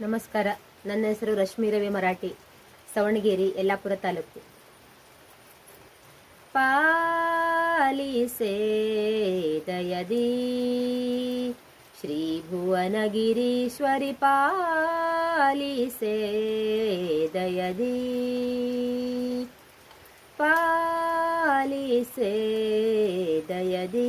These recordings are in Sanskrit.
ನಮಸ್ಕಾರ. ನನ್ನ ಹೆಸರು ರಶ್ಮಿ ರವಿ ಮರಾಠಿ ಸವಣಗೇರಿ ಯಲ್ಲಾಪುರ ತಾಲೂಕು. ಪಾಲಿಸೆ ದಯದಿ ಶ್ರೀ ಭುವನಗಿರೀಶ್ವರಿ ಪಾಲಿಸೆ ದಯದಿ ಪಾಲಿಸೆ ದಯದಿ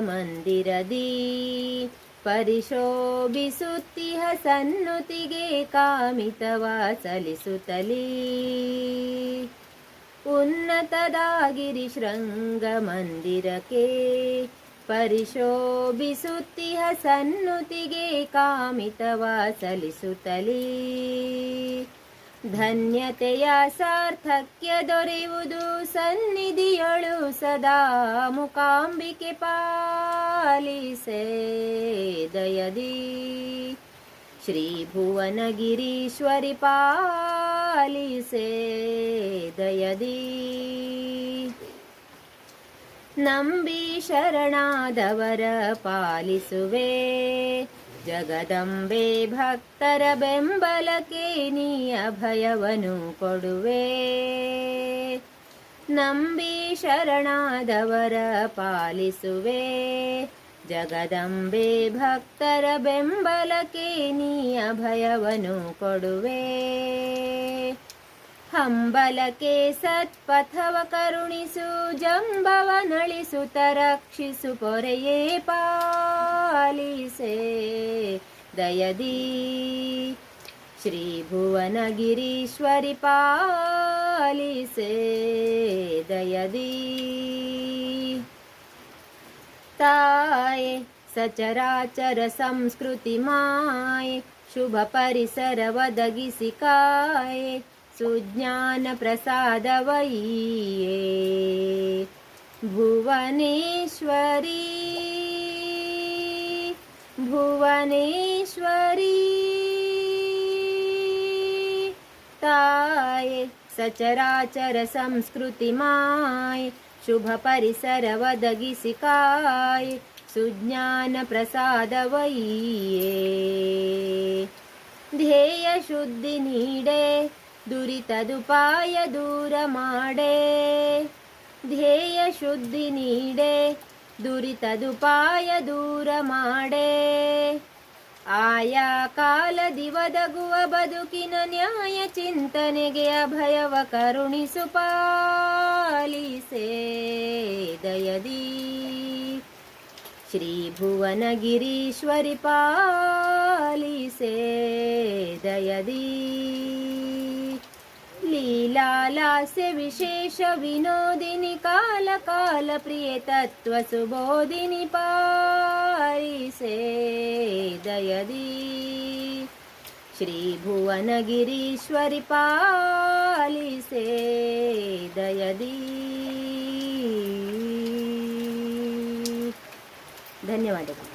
ಮಂದಿರದಿ ಪರಿಶೋಭಿಸುತ್ತಿಹ ಸನ್ನುತಿಗೆ ಕಾಮಿತವ ಸಲಿಸುತ್ತಲೀ ಉನ್ನತದಾಗಿರಿ ಶೃಂಗ ಮಂದಿರಕ್ಕೆ ಪರಿಶೋಭಿಸುತ್ತಿಹ ಸನ್ನುತಿಗೆ ಕಾಮಿತವ ಸಲಿಸುತ್ತಲೀ ಧನ್ಯತೆಯ ಸಾರ್ಥಕ್ಯ ದೊರೆಯುವುದು ಸನ್ನಿಧಿಯೊಳು ಸದಾ ಮುಕಾಂಬಿಕೆ ಪಾಲಿಸೆ ದಯದಿ ಶ್ರೀ ಭುವನಗಿರೀಶ್ವರಿ ಪಾಲಿಸೆ ದಯದಿ ನಂಬಿ ಶರಣಾದವರ ಪಾಲಿಸುವೆ ಜಗದಂಬೆ ಭಕ್ತರ ಬೆಂಬಲಕ್ಕೆ ನೀ ಅಭಯವನು ಕೊಡುವೆ. ನಂಬಿ ಶರಣಾದವರ ಪಾಲಿಸುವೆ. ಜಗದಂಬೆ ಭಕ್ತರ ಬೆಂಬಲಕ್ಕೆ ನೀ ಅಭಯವನು ಕೊಡುವೆ. ಹಂಬಲಕ್ಕೆ ಸತ್ಪಥವ ಕರುಣಿಸು ಜಂಬವ ನಳಿಸುತ್ತ ರಕ್ಷಿಸು ಪೊರೆಯೇ ಪಾಲಿಸೆ ದಯದಿ ಶ್ರೀ ಭುವನಗಿರೀಶ್ವರಿ ಪಾಲಿಸೆ ದಯದಿ ತಾಯೆ ಸಚರಾಚರ ಸಂಸ್ಕೃತಿ ಮಾಯೆ सुज्ञानप्रसादवै भुवनेश्वरी। भुवनेश्वरी। ताय सचराचरसंस्कृतिमाय शुभपरिसरवदगिसिकाय शुभ ध्येयशुद्धिनीडे ದುರಿತದುಪಾಯ ದೂರ ಮಾಡೇ, ಧ್ಯೇಯ ಶುದ್ಧಿ ನೀಡೆ, ದುರಿತದುಪಾಯ ದೂರ ಮಾಡೇ. ಆಯಾ ಕಾಲ ದಿವದಗುವ ಬದುಕಿನ ನ್ಯಾಯ ಚಿಂತನೆಗೆ ಅಭಯವ ಕರುಣಿಸು ಪಾಲಿಸೇ ದಯದಿ. ಶ್ರೀ ಭುವನಗಿರೀಶ್ವರಿ ಪಾಲಿಸೇ ದಯದಿ. लास्य विशेषविनोदिनि पारिसे। पालिसेदयदि श्रीभुवनगिरीश्वरि पालिसे। पालिसेदयदि धन्यवादः।